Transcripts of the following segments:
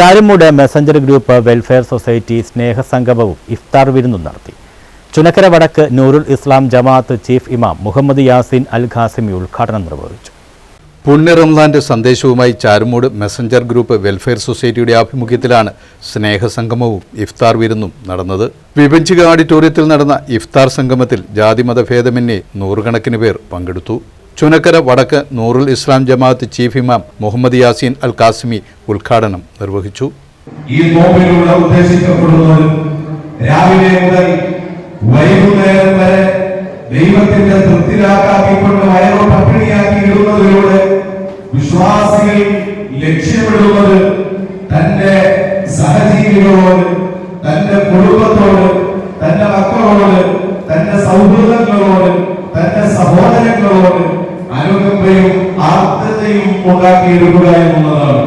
Charummood messenger group welfare society സ്നേഹസംഗമവും ഇഫ്താർ വിരുന്നും നടത്തി. ചുനക്കര വടക്ക് നൂറുൽ ഇസ്ലാം ജമാഅത്ത് ചീഫ് ഇമാം മുഹമ്മദ് യാസിൻ അൽ ഖാസിമി ഉദ്ഘാടനം നിർവഹിച്ചു. പുണ്യ റംസാന്റെ സന്ദേശവുമായി ചാരുമൂട് മെസഞ്ചർ ഗ്രൂപ്പ് വെൽഫെയർ സൊസൈറ്റിയുടെ ആഭിമുഖ്യത്തിലാണ് സ്നേഹസംഗമവും ഇഫ്താർ വിരുന്നും നടന്നത്. വിഭജിക ഓഡിറ്റോറിയത്തിൽ നടന്ന ഇഫ്താർ സംഗമത്തിൽ ജാതിമത ഭേദമന്യേ നൂറുകണക്കിന് പേർ പങ്കെടുത്തു. ചുനക്കര വടക്ക് നൂറുൽ ഇസ്ലാം ജമാഅത്ത് ചീഫ് ഇമാം മുഹമ്മദ് യാസീൻ അൽ കാസിമി ഉദ്ഘാടനം നിർവഹിച്ചു. ഈ നോമ്പിലൂടെ ഉദ്ദേശിക്കപ്പെടുന്നത് രാവിലെ മുതൽ വൈകുന്നേരം വരെ ദൈവത്തിന്റെ തൃപ്തിലാക്കാക്കിക്കൊണ്ട് വയറോ പട്ടിണിയാക്കി ഇടുന്നതിലൂടെ വിശ്വാസികൾ ലക്ഷ്യമിടുന്നത് തന്റെ സഹജീവികളോട് തന്റെ കുടുംബത്തോട് തന്റെ മക്കളോട് തന്റെ സൗഹൃദങ്ങളോട് തന്റെ സഹോദരങ്ങളോട് അനുകമ്പയും ആർദ്രതയും ഉണ്ടാക്കിയെടുക്കുക എന്നുള്ളതാണ്.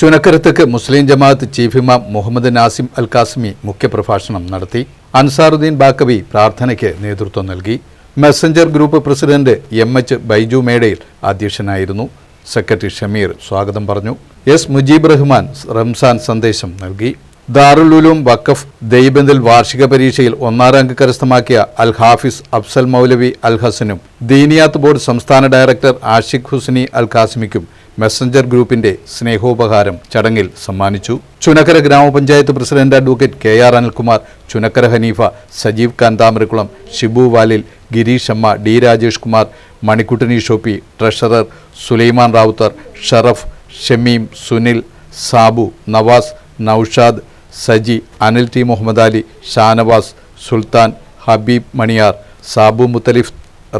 ചുനക്കരത്തേക്ക് മുസ്ലിം ജമാഅത്ത് ചീഫ് ഇമാം മുഹമ്മദ് നാസിം അൽ കാസിമി മുഖ്യപ്രഭാഷണം നടത്തി. അൻസാറുദ്ദീൻ ബാക്കവി പ്രാർത്ഥനയ്ക്ക് നേതൃത്വം നൽകി. Messenger group president M H Baiju മേഡയിൽ അധ്യക്ഷനായിരുന്നു. സെക്രട്ടറി ഷമീർ സ്വാഗതം പറഞ്ഞു. എസ് മുജീബ് റഹ്മാൻ റംസാൻ സന്ദേശം നൽകി. ദാറുലുലും വഖഫ് ദൈബന്ദിൽ വാർഷിക പരീക്ഷയിൽ ഒന്നാം റാങ്ക് കരസ്ഥമാക്കിയ അൽ ഹാഫിസ് അഫ്സൽ മൗലവി അൽ ഹസനും ദീനിയാത്ത് ബോർഡ് സംസ്ഥാന ഡയറക്ടർ ആഷിഖ് ഹുസ്നി അൽ ഖാസിമിക്കും മെസ്സഞ്ചർ ഗ്രൂപ്പിന്റെ സ്നേഹോപഹാരം ചടങ്ങിൽ സമ്മാനിച്ചു. ചുനക്കര ഗ്രാമപഞ്ചായത്ത് president advocate K R Anilkumar Chunakkara Hanifa Sajeev Khan Thamarakkulam Shibu Valil Gireesh അമ്മ ഡി രാജേഷ് കുമാർ മണിക്കുട്ടനി ഷോപ്പി ട്രഷറർ സുലൈമാൻ റാവുത്തർ ഷറഫ് ഷമീം സുനിൽ സാബു നവാസ് നൌഷാദ് സജി അനിൽ ടി മുഹമ്മദ് അലി ഷാനവാസ് സുൽത്താൻ ഹബീബ് മണിയാർ സാബു മുത്തലിഫ്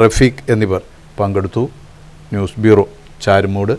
റഫീഖ് എന്നിവർ പങ്കെടുത്തു. News bureau Charummood.